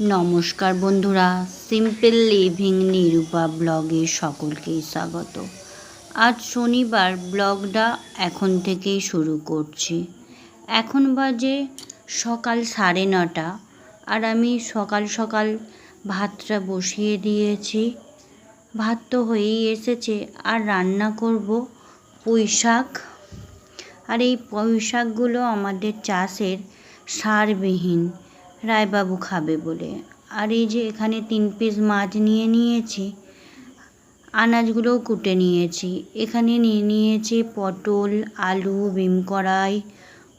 নমস্কার বন্ধুরা simple living Nirupa ব্লগে সকলকেই স্বাগত। আজ শনিবার ব্লগটা এখন থেকেই শুরু করছি। এখন বাজে সকাল সাড়ে নটা আর আমি সকাল সকাল ভাতটা বসিয়ে দিয়েছি। ভাত তো হয়েই এসেছে, আর রান্না করব পুঁই শাক। আর এই পুঁই শাকগুলো আমাদের চাষের সারবিহীন। রায়বাবু খাবে বলে। আর এই যে এখানে তিন পিস মাছ নিয়ে নিয়েছি, আনাজগুলোও কুটে নিয়েছি। এখানে নিয়ে নিয়েছি পটল, আলু, বিম কড়াই,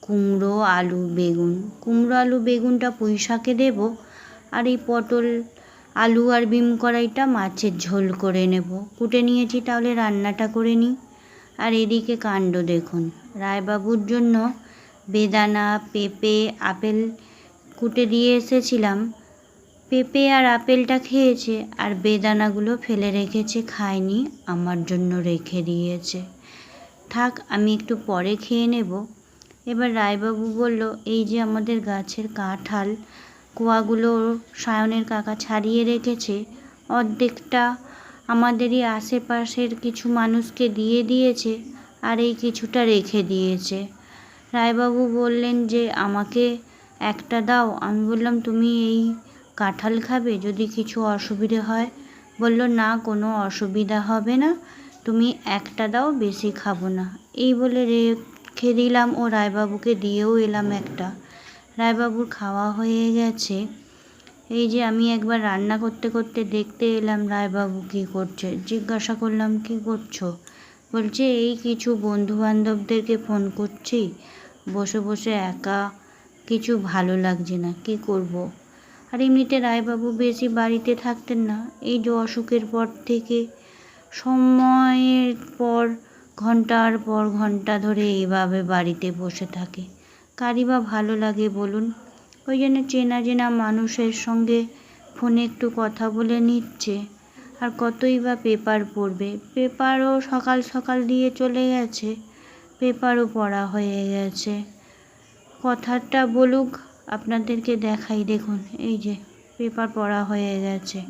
কুমড়ো, আলু, বেগুন। কুমড়ো, আলু, বেগুনটা পুঁই শাকে দেবো আর এই পটল, আলু আর বিম কড়াইটা মাছের ঝোল করে নেব। কুটে নিয়েছি তাহলে রান্নাটা করে নিই। আর এদিকে কাণ্ড দেখুন। রায়বাবুর জন্য বেদানা, পেঁপে, আপেল কুটে দিয়ে এসেছিলাম। পেঁপে আর আপেলটা খেয়েছে আর বেদানাগুলো ফেলে রেখেছে খায়নি, আমার জন্য রেখে দিয়েছে। থাক, আমি একটু পরে খেয়ে নেব। এবার রায়বাবু বলল, এই যে আমাদের গাছের কাঁঠাল, কুয়াগুলো সায়নের কাকা ছাড়িয়ে রেখেছে, অর্ধেকটা আমাদেরই আশেপাশের কিছু মানুষকে দিয়ে দিয়েছে আর এই কিছুটা রেখে দিয়েছে। রায়বাবু বললেন যে, আমাকে একটা দাও। আমি বললাম, তুমি এই কাঁঠাল খাবে? যদি কিছু অসুবিধে হয়? বলল, না, কোনো অসুবিধা হবে না। তুমি একটা দাও, বেশি খাব না। এই বলে রেখে দিলাম ও রায়বাবুকে। দিয়েও এলাম একটা। রায়বাবুর খাওয়া হয়ে গেছে। এই যে আমি একবার রান্না করতে করতে দেখতে এলাম রায়বাবু কী করছে। জিজ্ঞাসা করলাম, কী করছ? বলছে, এই কিছু বন্ধু বান্ধবদেরকে ফোন করছি। বসে বসে একা কিছু ভালো লাগছে না, কি করব। আর এমনিতে রায়বাবু বেশি বাড়িতে থাকতেন না। এই যে অসুখের পর থেকে সময়ের পর, ঘণ্টার পর ঘণ্টা ধরে এইভাবে বাড়িতে বসে থাকে। কারই বা ভালো লাগে বলুন। ওই জন্য চেনা চেনা মানুষের সঙ্গে ফোনে একটু কথা বলে নিচ্ছে। আর কতই বা পেপার পড়বে। পেপারও সকাল সকাল দিয়ে চলে গেছে। পেপারও পড়া হয়ে গেছে। কথাটা বলুক, আপনাদেরকে দেখাই। দেখুন, এই যে পেপার পড়া হয়ে গেছে।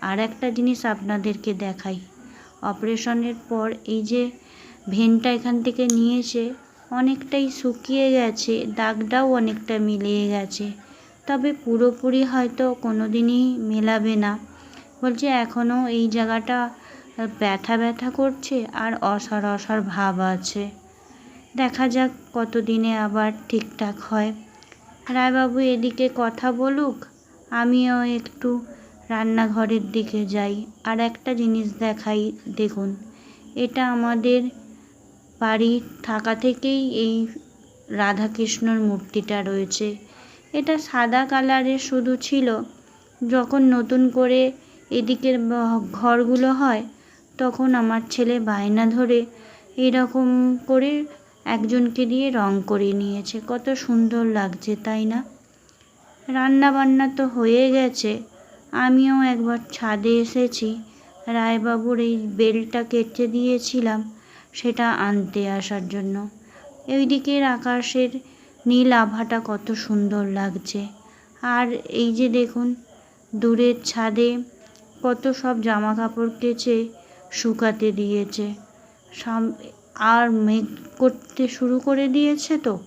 আর একটা জিনিস আপনাদেরকে দেখাই। অপারেশনের পর এই যে ভেনটা এখান থেকে নিয়েছে, অনেকটাই শুকিয়ে গেছে, দাগটাও অনেকটা মিলিয়ে গেছে। তবে পুরোপুরি হয়তো কোনো দিনই মেলাবে না। বলছে, এখনও এই জায়গাটা ব্যথা ব্যথা করছে আর অসার অসার ভাব আছে। দেখা যাক কতদিনে আবার ঠিকঠাক হয়। রায়বাবু এদিকে কথা বলুক, আমিও একটু রান্নাঘরের দিকে যাই। আর একটা জিনিস দেখাই, দেখুন, এটা আমাদের বাড়ি থাকা থেকেই এই রাধাকৃষ্ণর মূর্তিটা রয়েছে। এটা সাদা কালারের শুধু ছিল। যখন নতুন করে এদিকের ঘরগুলো হয়, তখন আমার ছেলে বায়না ধরে এরকম করে একজনকে দিয়ে রং করে নিয়েছে। কত সুন্দর লাগছে, তাই না? রান্না বান্না তো হয়ে গেছে। আমিও একবার ছাদে এসেছি। রায়বাবুর এই বেলটা কেটে দিয়েছিলাম সেটা আনতে আসার জন্য। এই দিকের আকাশের নীল আভাটা কত সুন্দর লাগছে। আর এই যে দেখুন, দূরের ছাদে কত সব জামা কাপড় কেচে শুকাতে দিয়েছে। সাম আর মেঘ করতে শুরু করে দিয়েছে তো।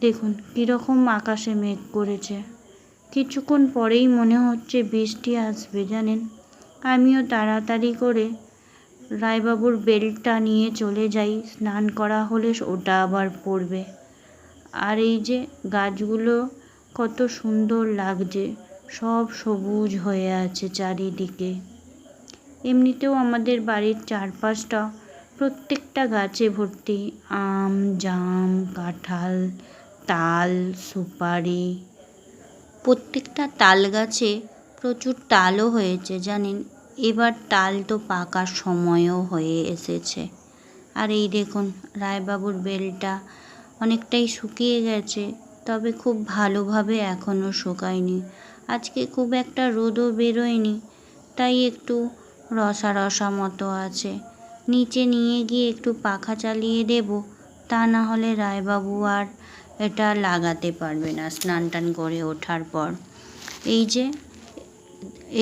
দেখুন, কীরকম আকাশে মেঘ করেছে। কিছুক্ষণ পরেই মনে হচ্ছে বৃষ্টি আসবে, জানেন? আমিও তাড়াতাড়ি করে রায়বাবুর বেলটা নিয়ে চলে যাই। স্নান করা হলে ওটা আবার পড়বে আর এই যে গাছগুলো কত সুন্দর লাগছে, সব সবুজ হয়ে আছে চারিদিকে। এমনিতেও আমাদের বাড়ির চারপাশটা প্রত্যেকটা গাছে ভর্তি আম, জাম, কাঁঠাল, তাল, সুপারি, প্রত্যেকটা তাল গাছে প্রচুর তালও হয়েছে, জানেন? এবার তাল তো পাকার সময়ও হয়ে এসেছে। আর এই দেখুন, রায়বাবুর বেলটা অনেকটাই শুকিয়ে গেছে, তবে খুব ভালোভাবে এখনও শুকায়নি। আজকে খুব একটা রোদও বেরোয়নি, তাই একটু রসা রসা মতো আছে। নিচে নিয়ে গিয়ে একটু পাখা চালিয়ে দেব। তা না হলে রায়বাবু আর এটা লাগাতে পারবে না স্নান টান করে ওঠার পর। এই যে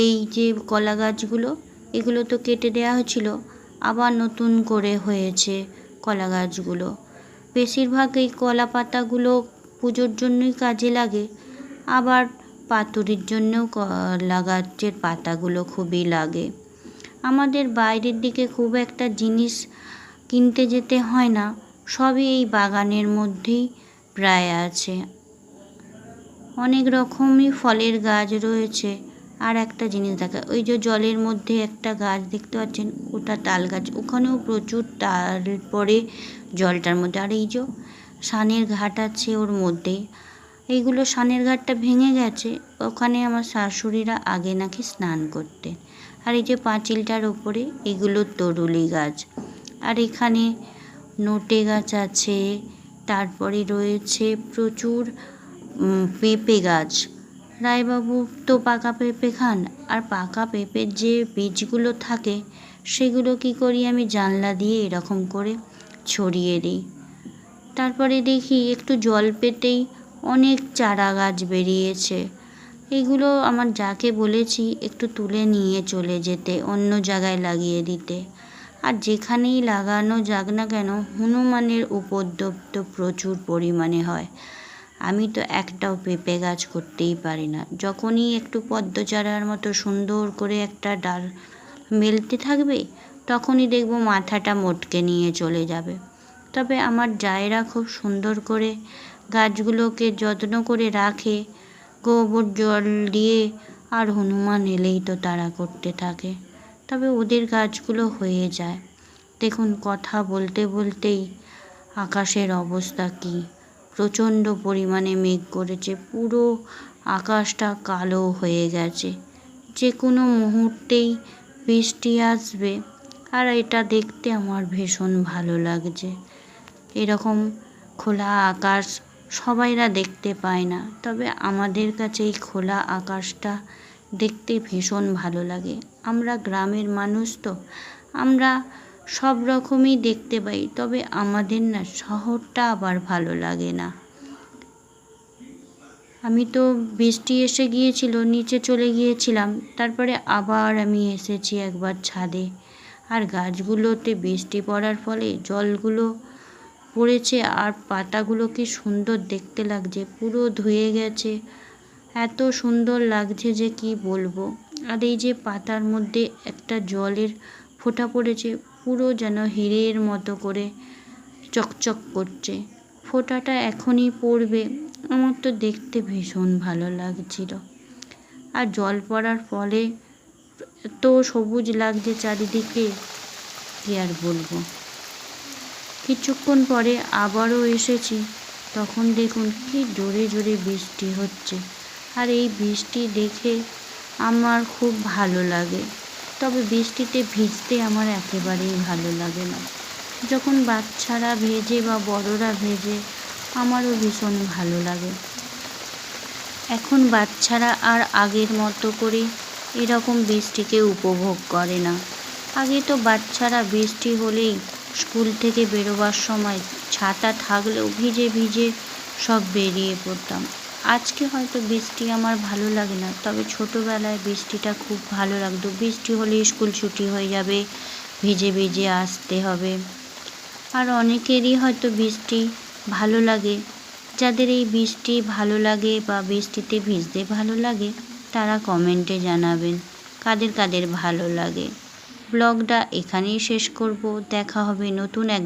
এই যে কলা গাছগুলো, এগুলো তো কেটে দেওয়া হয়েছিল, আবার নতুন করে হয়েছে কলা গাছগুলো। বেশিরভাগ এই কলা পাতাগুলো পুজোর জন্যই কাজে লাগে, আবার পাতুরির জন্যও কলা গাছের পাতাগুলো খুবই লাগে। আমাদের বাইরের দিকে খুব একটা জিনিস কিনতে যেতে হয় না, সবই এই বাগানের মধ্যেই প্রায় আছে। অনেক রকমই ফলের গাছ রয়েছে। আর একটা জিনিস দেখা, ওই যে জলের মধ্যে একটা গাছ দেখতে পাচ্ছেন, ওটা তাল গাছ। ওখানেও প্রচুর তাল পড়ে জলটার মধ্যে। আর এই যে সানের ঘাট আছে ওর মধ্যে, এইগুলো সানের ঘাটটা ভেঙে গেছে। ওখানে আমার শাশুড়িরা আগে নাকি স্নান করতে আর এই যে পাঁচিলটার ওপরে এগুলো তরুলি গাছ। আর এখানে নোটে গাছ আছে, তারপরে রয়েছে প্রচুর পেঁপে গাছ। রায়বাবু তো পাকা পেঁপে খান, আর পাকা পেঁপের যে বীজগুলো থাকে, সেগুলো কি করি আমি জানলা দিয়ে এরকম করে ছড়িয়ে দিই। তারপরে দেখি একটু জল পেতেই অনেক চারা গাছ বেরিয়েছে। এগুলো আমার যাকে বলেছি একটু তুলে নিয়ে চলে যেতে, অন্য জায়গায় লাগিয়ে দিতে। আর যেখানেই লাগানো যাক না কেন, হনুমানের উপদ্রব তো প্রচুর পরিমাণে হয়। আমি তো একটাও পেঁপে গাছ করতেই পারি না। যখনই একটু পদ্ম চারার মতো সুন্দর করে একটা ডাল মেলতে থাকবে, তখনই দেখব মাথাটা মোটকে নিয়ে চলে যাবে। তবে আমার জায়েরা খুব সুন্দর করে গাছগুলোকে যত্ন করে রাখে গোবর জল দিয়ে আর হনুমান এলেই তো তারা করতে থাকে। তবে ওদের গাছগুলো হয়ে যায়। দেখুন, কথা বলতে বলতেই আকাশের অবস্থা কী। প্রচণ্ড পরিমাণে মেঘ করেছে। পুরো আকাশটা কালো হয়ে গেছে। যে কোনো মুহূর্তেই বৃষ্টি আসবে। আর এটা দেখতে আমার ভীষণ ভালো লাগছে। এরকম খোলা আকাশ সবাইরা দেখতে পায় না। তবে আমাদের কাছে এই খোলা আকাশটা দেখতে ভীষণ ভালো লাগে। আমরা গ্রামের মানুষ তো। আমরা সব রকমই দেখতে পাই, তবে আমাদের না শহরটা আবার ভালো লাগে না। আমি তো বৃষ্টি এসে গিয়েছিল, নিচে চলে গিয়েছিলাম, তারপরে আবার আমি এসেছি একবার ছাদে। আর গাছগুলোতে বৃষ্টি পড়ার ফলে জলগুলো পড়েছে আর পাতাগুলো কি সুন্দর দেখতে লাগছে, পুরো ধুয়ে গেছে। এত সুন্দর লাগছে যে কি বলব। আর এই যে পাতার মধ্যে একটা জলের ফোঁটা পড়েছে, পুরো যেন হিরের মতো করে চকচক করছে। ফোঁটাটা এখনই পড়বে, আমার তো দেখতে ভীষণ ভালো লাগছিল। আর জল পড়ার ফলে এত সবুজ লাগছে চারিদিকে, কি আর বলব। কিছুক্ষণ পরে আবারও এসেছি। তখন দেখুন কি জোরে জোরে বৃষ্টি হচ্ছে। আর এই বৃষ্টি দেখে আমার খুব ভালো লাগে। তবে বৃষ্টিতে ভিজতে আমার একেবারেই ভালো লাগে না। যখন বাচ্চারা ভেজে বা বড়রা ভেজে, আমারও ভীষণ ভালো লাগে। এখন বাচ্চারা আর আগের মতো করে এরকম বৃষ্টিকে উপভোগ করে না। আগে তো বাচ্চারা বৃষ্টি হলেই স্কুল থেকে বেরোবার সময় ছাতা থাকলেও ভিজে ভিজে সব বেরিয়ে পড়তাম। আজকে হয়তো বৃষ্টি আমার ভালো লাগে না, তবে ছোটোবেলায় বৃষ্টিটা খুব ভালো লাগতো। বৃষ্টি হলে স্কুল ছুটি হয়ে যাবে, ভিজে ভিজে আসতে হবে। আর অনেকেরই হয়তো বৃষ্টি ভালো লাগে। যাদের এই বৃষ্টি ভালো লাগে বা বৃষ্টিতে ভিজতে ভালো লাগে, তারা কমেন্টে জানাবেন কাদের কাদের ভালো লাগে। ব্লগটা এখানেই শেষ করব। দেখা হবে নতুন এক